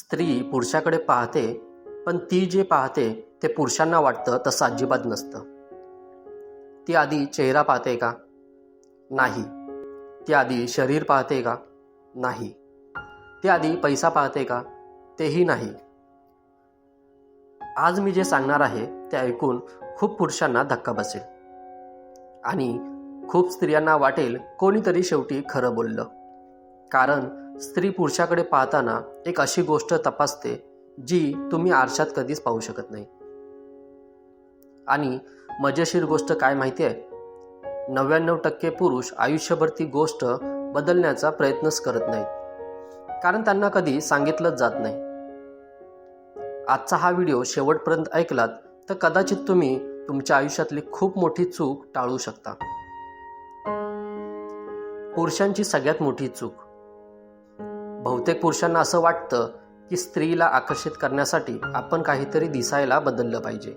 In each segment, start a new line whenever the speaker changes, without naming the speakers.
स्त्री पुरुषाकडे पाहते पण ती जे पाहते ते पुरुषांना वाटतं तसं अजिबात नसतं. ती आधी चेहरा पाहते का? नाही. ती आधी शरीर पाहते का? नाही. ती आधी पैसा पाहते का? तेही नाही. आज मी जे सांगणार आहे ते ऐकून खूप पुरुषांना धक्का बसेल. आणि खूप स्त्रियांना वाटेल कोणीतरी शेवटी खरं बोललं. कारण स्त्री पुरुषाकडे पाहताना एक अशी गोष्ट तपासते जी तुम्ही आरशात कधीच पाहू शकत नाही. आणि मजेशीर गोष्ट काय माहिती आहे? नव्याण्णव टक्के पुरुष आयुष्यभर ती गोष्ट बदलण्याचा प्रयत्नच करत नाहीत. कारण त्यांना कधी सांगितलंच जात नाही. आजचा हा व्हिडिओ शेवटपर्यंत ऐकलात तर कदाचित तुम्ही तुमच्या आयुष्यातली खूप मोठी चूक टाळू शकता. पुरुषांची सगळ्यात मोठी चूक. बहुतेक पुरुषांना असं वाटतं की स्त्रीला आकर्षित करण्यासाठी आपण काहीतरी दिसायला बदललं पाहिजे.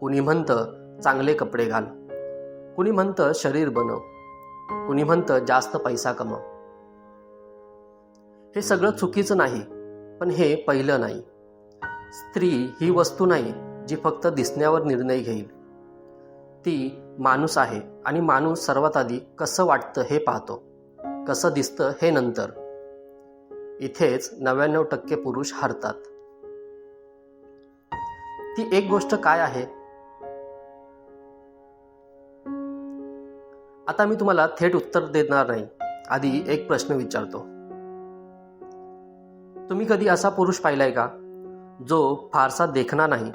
कुणी म्हणतं चांगले कपडे घाल. कुणी म्हणतं शरीर बनव. कुणी म्हणतं जास्त पैसा कमव. हे सगळं चुकीचं नाही पण हे पहिलं नाही. स्त्री ही वस्तू नाही जी फक्त दिसण्यावर निर्णय घेईल. ती माणूस आहे आणि माणूस सर्वात आधी कसं वाटतं हे पाहतो कसं दिसतं हे नंतर. इथेच नव्याण्णव टक्के पुरुष हरतात. ती एक गोष्ट काय आहे? आता मी तुम्हाला थेट उत्तर देणार नाही. आधी एक प्रश्न विचारतो. तुम्ही कधी असा पुरुष पाहिलाय का जो फारसा देखणा नाही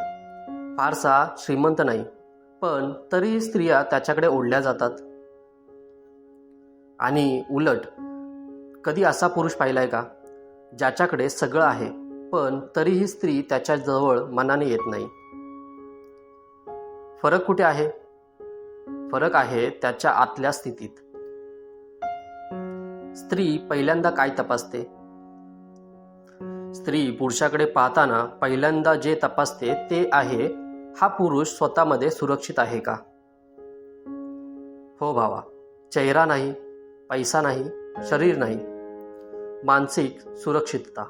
फारसा श्रीमंत नाही पण तरी स्त्रिया त्याच्याकडे ओढल्या जातात? आणि उलट कधी असा पुरुष पाहिलाय का ज्याच्याकडे सगळं आहे पण तरीही स्त्री त्याच्याजवळ मनाने येत नाही. फरक कुठे आहे? फरक आहे त्याच्या आतल्या स्थितीत. स्त्री पहिल्यांदा काय तपासते? स्त्री पुरुषाकडे पाहताना पहिल्यांदा जे तपासते ते आहे हा पुरुष स्वतःमध्ये सुरक्षित आहे का? हो भावा चेहरा नाही पैसा नाही शरीर नाही. मानसिक सुरक्षितता.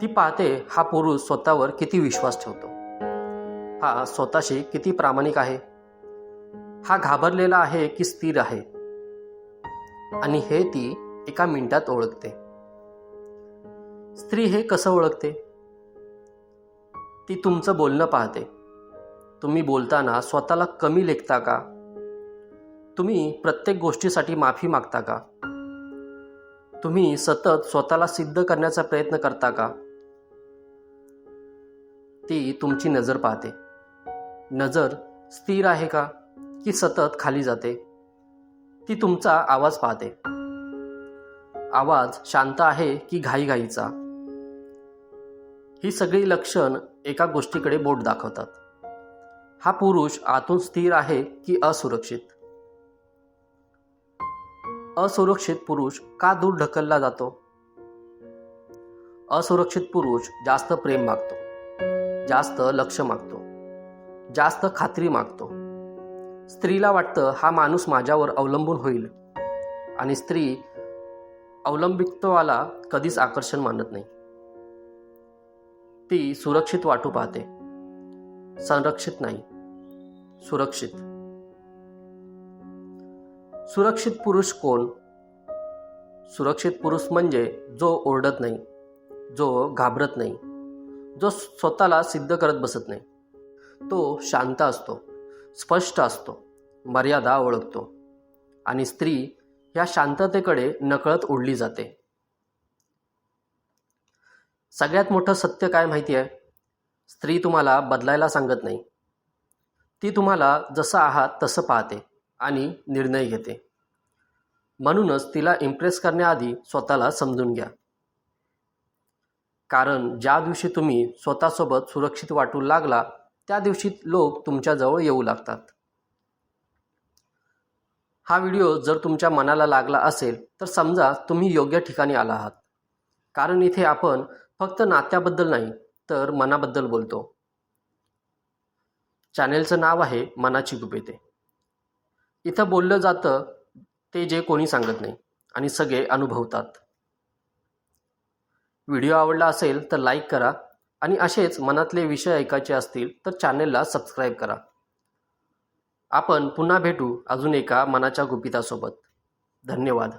ती पाहते हा पुरुष स्वतःवर किती विश्वास ठेवतो. हा स्वतःशी किती प्रामाणिक आहे. हा घाबरलेला आहे की स्थिर आहे. आणि हे ती एका मिनिटात ओळखते. स्त्री हे कसं ओळखते? ती तुमचं बोलणं पाहते. तुम्ही बोलताना स्वतःला कमी लेखता का? तुम्ही प्रत्येक गोष्टीसाठी माफी मागता का? तुम्ही सतत स्वतःला सिद्ध करण्याचा प्रयत्न करता का? ती तुमची नजर पाहते. नजर स्थिर आहे का? की सतत खाली जाते? ती तुमचा आवाज पाहते. आवाज शांत आहे की घाईघाईचा? ही सगळी लक्षण एका गोष्टीकडे बोट दाखवतात. हा पुरुष आतून स्थिर आहे की असुरक्षित? असुरक्षित पुरुष का दूर ढकलला जातो? असुरक्षित पुरुष जास्त प्रेम मागतो जास्त लक्ष मागतो जास्त खात्री मागतो. स्त्रीला वाटतं हा माणूस माझ्यावर अवलंबून होईल आणि स्त्री अवलंबित्वाला कधीच आकर्षण मानत नाही. ती सुरक्षित वाटू पाहते संरक्षित नाही सुरक्षित. सुरक्षित पुरुष कोण? सुरक्षित पुरुष म्हणजे जो ओरडत नाही जो घाबरत नाही जो स्वतःला सिद्ध करत बसत नाही. तो शांत असतो स्पष्ट असतो मर्यादा ओळखतो आणि स्त्री या शांततेकडे नकळत ओढली जाते. सगळ्यात मोठं सत्य काय माहिती आहे? स्त्री तुम्हाला बदलायला सांगत नाही. ती तुम्हाला जसं आहात तसं पाहते. आणि निर्णय घेते. म्हणूनच तिला इम्प्रेस करण्याआधी स्वतःला समजून घ्या. कारण ज्या दिवशी तुम्ही स्वतःसोबत सुरक्षित वाटू लागला त्या दिवशी लोक तुमच्याजवळ येऊ लागतात. हा व्हिडिओ जर तुमच्या मनाला लागला असेल तर समजा तुम्ही योग्य ठिकाणी आला आहात. कारण इथे आपण फक्त नात्याबद्दल नाही तर मनाबद्दल बोलतो. चॅनेलचं नाव आहे मनाची गुपिते. इथं बोललं जातं ते जे कोणी सांगत नाही आणि सगळे अनुभवतात. व्हिडिओ आवडला असेल तर लाईक करा आणि असेच मनातले विषय ऐकायचे असतील तर चॅनेलला सबस्क्राईब करा. आपण पुन्हा भेटू अजून एका मनाच्या गुपितासोबत. धन्यवाद.